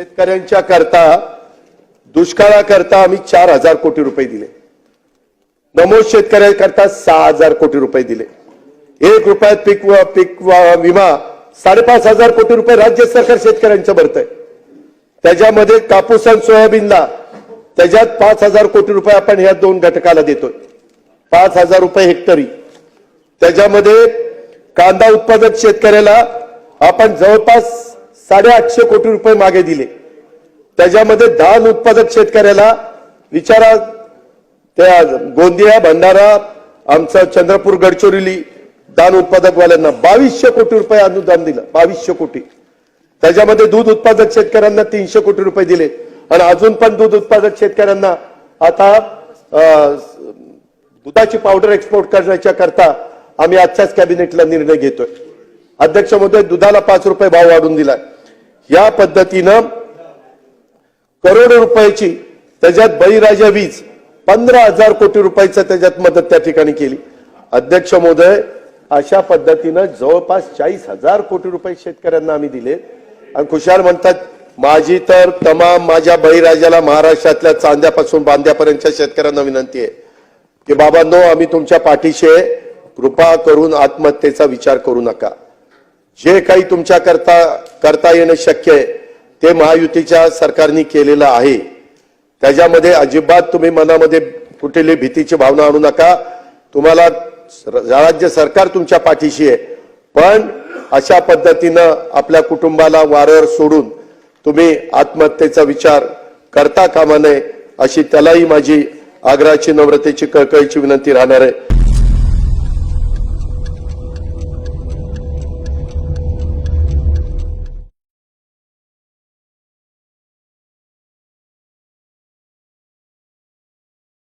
शेतकऱ्यांच्या करता दुष्काळाकरता आम्ही चार हजार कोटी रुपये दिले. नमोद शेतकऱ्यांकरता सहा हजार कोटी रुपये दिले. एक रुपयात पीक पीक विमा साडेपाच हजार कोटी रुपये राज्य सरकार शेतकऱ्यांचं भरतंय. त्याच्यामध्ये कापूस आणि सोयाबीनला त्याच्यात पाच हजार कोटी रुपये आपण ह्या दोन घटकाला देतोय. पाच हजार रुपये हेक्टरी. त्याच्यामध्ये कांदा उत्पादक शेतकऱ्याला आपण जवळपास साडेआठशे कोटी रुपये मागे दिले. त्याच्यामध्ये धान उत्पादक शेतकऱ्याला विचारा त्या गोंदिया भंडारा आमचं चंद्रपूर गडचिरोली धान उत्पादकवाल्यांना बावीसशे कोटी रुपये अनुदान दिलं बावीसशे कोटी. त्याच्यामध्ये दूध उत्पादक शेतकऱ्यांना तीनशे कोटी रुपये दिले आणि अजून पण दूध उत्पादक शेतकऱ्यांना आता दुधाची पावडर एक्सपोर्ट करण्याच्या करता आम्ही आजच्याच कॅबिनेटला निर्णय घेतोय. अध्यक्ष महोदय दुधाला पाच रुपये भाव वाढून दिलाय. या पद्धतीनं करोडो रुपयाची त्याच्यात बळीराजा वीज पंधरा हजार कोटी रुपयाचा त्याच्यात मदत त्या ठिकाणी केली. अध्यक्ष महोदय अशा पद्धतीनं जवळपास चाळीस हजार कोटी रुपये शेतकऱ्यांना आम्ही दिले. आणि खुशाल म्हणतात माझी तर तमाम माझ्या बळीराजाला महाराष्ट्रातल्या चांद्यापासून बांध्यापर्यंतच्या शेतकऱ्यांना विनंती आहे की बाबांनो आम्ही तुमच्या पाठीशी आहे. कृपा करून आत्महत्येचा विचार करू नका. जे काही तुमच्या करता येणं शक्य आहे. ते महायुतीच्या सरकारने केलेलं आहे. त्याच्यामध्ये अजिबात तुम्ही मनामध्ये कुठली भीतीची भावना आणू नका. तुम्हाला राज्य सरकार तुमच्या पाठीशी आहे. पण अशा पद्धतीनं आपल्या कुटुंबाला वारंवार सोडून तुम्ही आत्महत्येचा विचार करता कामा नये अशी त्यालाही माझी आग्रहाची नम्रतेची कळकळीची विनंती राहणार आहे.